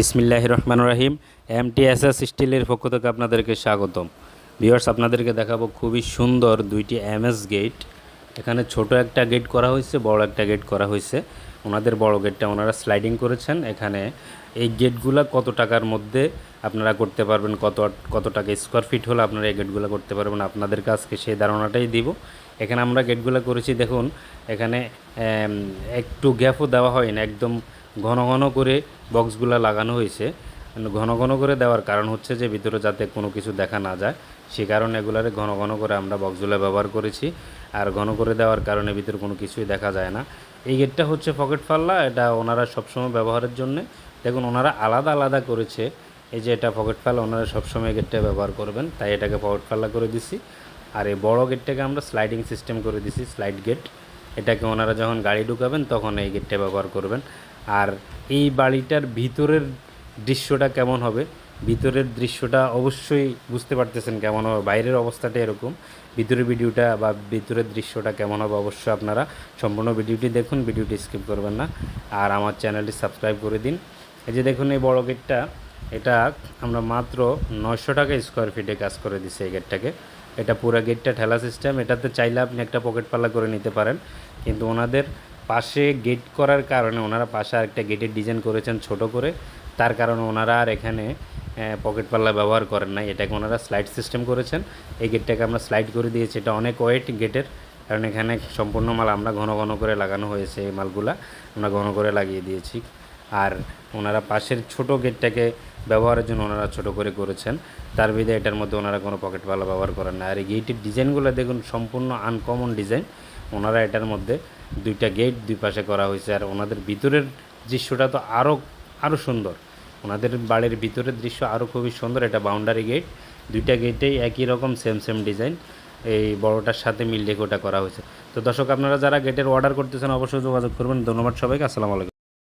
বিসমিল্লাহ রহমান রাহিম। এম টি এস এস স্টিলের পক্ষ থেকে আপনাদেরকে স্বাগতম। ভিউয়ার্স আপনাদেরকে দেখাবো খুবই সুন্দর দুইটি এম এস গেট এখানে ছোট একটা গেট করা হয়েছে, বড় একটা গেট করা হয়েছে। ওনাদের বড় গেটটা ওনারা স্লাইডিং করেছেন। এখানে এই গেটগুলো কত টাকার মধ্যে আপনারা করতে পারবেন, কত কত টাকা স্কোয়ার ফিট হলে আপনারা এই গেটগুলো করতে পারবেন আপনাদের কাছকে সেই ধারণাটাই দিব। এখানে আমরা গেটগুলো করেছি, দেখুন, এখানে একটু গ্যাপও দেওয়া হয় না, একদম ঘন ঘন করে বক্সগুলো লাগানো হয়েছে। ঘন ঘন করে দেওয়ার কারণ হচ্ছে যে, ভিতরে যাতে কোনো কিছু দেখা না যায়। সে কারণে এগুলারে ঘন ঘন করে আমরা বক্সগুলো ব্যবহার করেছি। আর ঘন করে দেওয়ার কারণে ভিতরে কোনো কিছুই দেখা যায় না। এই গেটটা হচ্ছে পকেট পাল্লা এটা ওনারা সবসময় ব্যবহারের জন্য। দেখুন, ওনারা আলাদা আলাদা করেছে। এই যে, এটা পকেট পাল্লা ওনারা সবসময় গেটটা ব্যবহার করবেন। তাই এটাকে পকেট পাল্লা করে দিছি। আর এই বড় গেটটাকে আমরা স্লাইডিং সিস্টেম করে দিছি, স্লাইড গেট। এটাকে ওনারা যখন গাড়ি ঢুকাবেন, তখন এই গেটটা ব্যবহার করবেন। আর এই বাড়িটার ভিতরের দৃশ্যটা কেমন হবে? ভিতরের দৃশ্যটা অবশ্যই বুঝতে পারতেছেন কেমন হবে। বাইরের অবস্থাটা এরকম। ভিতরের ভিডিওটা বা ভিতরের দৃশ্যটা কেমন হবে অবশ্যই আপনারা সম্পূর্ণ ভিডিওটি দেখুন, ভিডিওটি স্কিপ করবেন না। আর আমার চ্যানেলটি সাবস্ক্রাইব করে দিন। এই যে দেখুন এই বড় গেটটা, এটা আমরা মাত্র নয়শো টাকা স্কোয়ার ফিটে কাজ করে দিছি এই গেটটাকে। এটা পুরো গেটটা ঠেলা সিস্টেম এটাতে চাইলে আপনি একটা পকেট পাল্লা করে নিতে পারেন। কিন্তু ওনাদের পাশে গেট করার কারণে ওনারা পাশে আরেকটা গেটের ডিজাইন করেছেন ছোট করে। তার কারণে ওনারা আর এখানে পকেট পাল্লা ব্যবহার করেন নাই। এটাকে ওনারা স্লাইড সিস্টেম করেছেন। এই গেটটাকে আমরা স্লাইড করে দিয়েছি। এটা অনেক ওয়েট গেটের কারণ এখানে সম্পূর্ণ মাল আমরা ঘন ঘন করে লাগানো হয়েছে এই মালগুলা। আমরা ঘন করে লাগিয়ে দিয়েছি। আর ওনারা পাশের ছোট গেটটাকে ব্যবহারের জন্য ওনারা ছোট করে করেছেন। তার বিধে এটার মধ্যে ওনারা কোনো পকেট পাল্লা ব্যবহার করেন না। আর এই গেটের ডিজাইনগুলো দেখুন, সম্পূর্ণ আনকমন ডিজাইন ওনারা এটার মধ্যে দুইটা গেট দুই পাশে করা হয়েছে আর ওনাদের ভিতরের দৃশ্যটা তো আরও আরও সুন্দর। ওনাদের বাড়ির ভিতরের দৃশ্য আরও খুবই সুন্দর, এটা বাউন্ডারি গেট দুইটা গেটেই একই রকম সেম সেম ডিজাইন এই বড়টার সাথে মিল রেখে ওটা করা হয়েছে। তো দর্শক, আপনারা যারা গেটের অর্ডার করতেছেন, অবশ্যই যোগাযোগ করবেন। ধন্যবাদ সবাইকে, আসসালামু আলাইকুম।